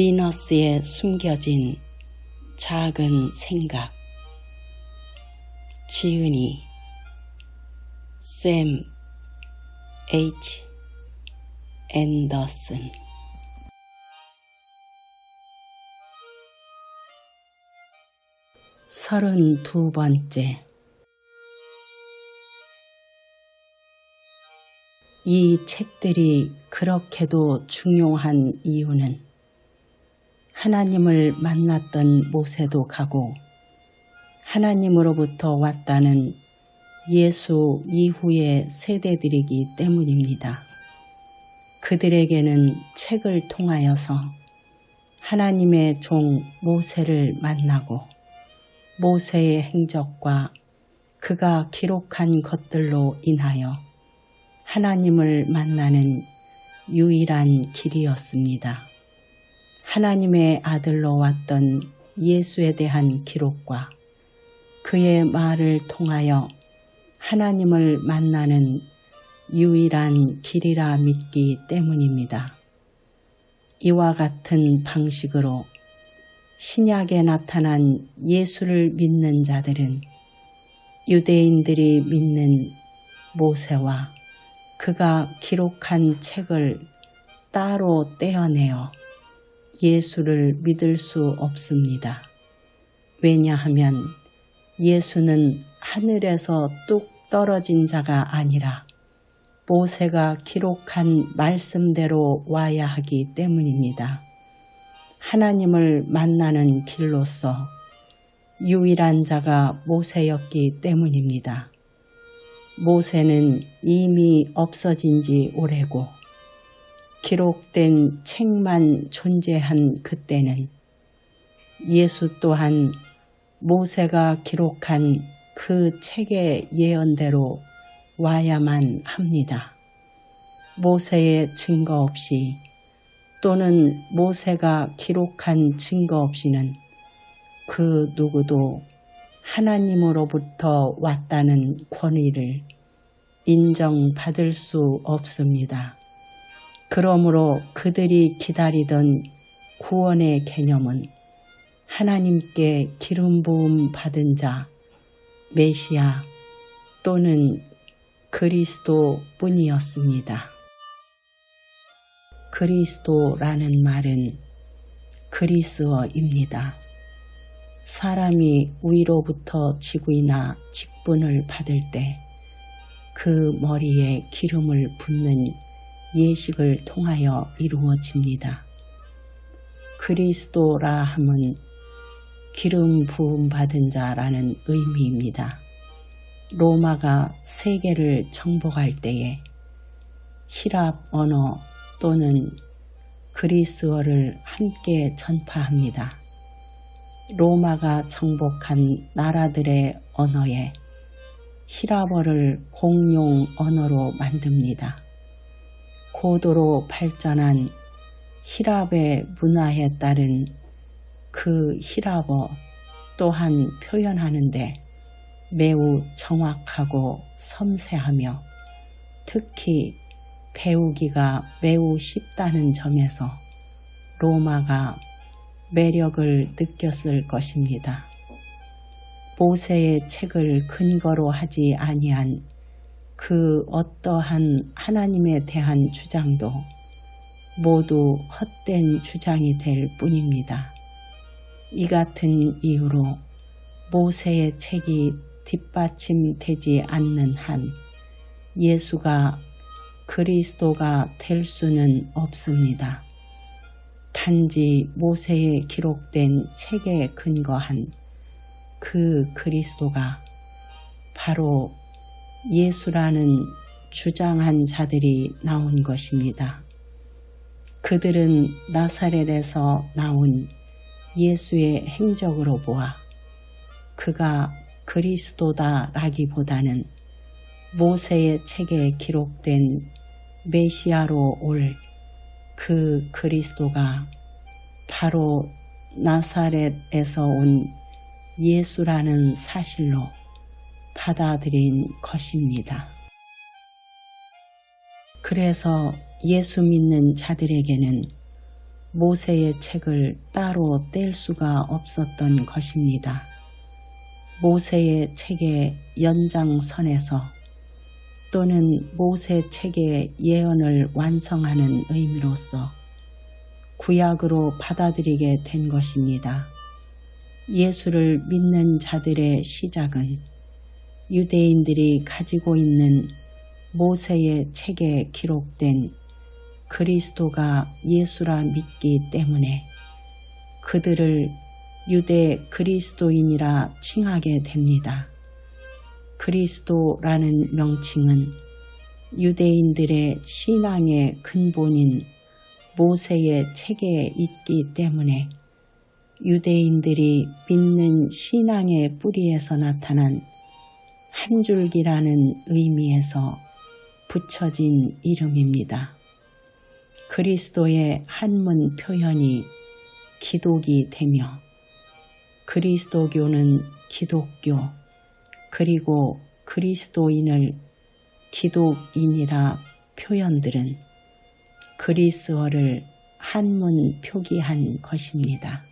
비너스에 숨겨진 작은 생각. 지은이 샘 H. 앤더슨. 서른 두 번째. 이 책들이 그렇게도 중요한 이유는 하나님을 만났던 모세도 가고 하나님으로부터 왔다는 예수 이후의 세대들이기 때문입니다. 그들에게는 책을 통하여서 하나님의 종 모세를 만나고 모세의 행적과 그가 기록한 것들로 인하여 하나님을 만나는 유일한 길이었습니다. 하나님의 아들로 왔던 예수에 대한 기록과 그의 말을 통하여 하나님을 만나는 유일한 길이라 믿기 때문입니다. 이와 같은 방식으로 신약에 나타난 예수를 믿는 자들은 유대인들이 믿는 모세와 그가 기록한 책을 따로 떼어내어 예수를 믿을 수 없습니다. 왜냐하면 예수는 하늘에서 뚝 떨어진 자가 아니라 모세가 기록한 말씀대로 와야 하기 때문입니다. 하나님을 만나는 길로서 유일한 자가 모세였기 때문입니다. 모세는 이미 없어진 지 오래고 기록된 책만 존재한 그때는 예수 또한 모세가 기록한 그 책의 예언대로 와야만 합니다. 모세의 증거 없이 또는 모세가 기록한 증거 없이는 그 누구도 하나님으로부터 왔다는 권위를 인정받을 수 없습니다. 그러므로 그들이 기다리던 구원의 개념은 하나님께 기름 부음 받은 자, 메시아 또는 그리스도 뿐이었습니다. 그리스도라는 말은 그리스어입니다. 사람이 위로부터 지구이나 직분을 받을 때 그 머리에 기름을 붓는 예식을 통하여 이루어집니다. 그리스도라 함은 기름 부음 받은 자라는 의미입니다. 로마가 세계를 정복할 때에 히랍 언어 또는 그리스어를 함께 전파합니다. 로마가 정복한 나라들의 언어에 히랍어를 공용 언어로 만듭니다. 고도로 발전한 히랍의 문화에 따른 그 히랍어 또한 표현하는데 매우 정확하고 섬세하며 특히 배우기가 매우 쉽다는 점에서 로마가 매력을 느꼈을 것입니다. 모세의 책을 근거로 하지 아니한 그 어떠한 하나님에 대한 주장도 모두 헛된 주장이 될 뿐입니다. 이 같은 이유로 모세의 책이 뒷받침되지 않는 한 예수가 그리스도가 될 수는 없습니다. 단지 모세에 기록된 책에 근거한 그 그리스도가 바로 예수라는 주장한 자들이 나온 것입니다. 그들은 나사렛에서 나온 예수의 행적으로 보아 그가 그리스도다라기보다는 모세의 책에 기록된 메시아로 올 그 그리스도가 바로 나사렛에서 온 예수라는 사실로 받아들인 것입니다. 그래서 예수 믿는 자들에게는 모세의 책을 따로 뗄 수가 없었던 것입니다. 모세의 책의 연장선에서 또는 모세 책의 예언을 완성하는 의미로서 구약으로 받아들이게 된 것입니다. 예수를 믿는 자들의 시작은 유대인들이 가지고 있는 모세의 책에 기록된 그리스도가 예수라 믿기 때문에 그들을 유대 그리스도인이라 칭하게 됩니다. 그리스도라는 명칭은 유대인들의 신앙의 근본인 모세의 책에 있기 때문에 유대인들이 믿는 신앙의 뿌리에서 나타난 한 줄기라는 의미에서 붙여진 이름입니다. 그리스도의 한문 표현이 기독이 되며 그리스도교는 기독교 그리고 그리스도인을 기독인이라 표현들은 그리스어를 한문 표기한 것입니다.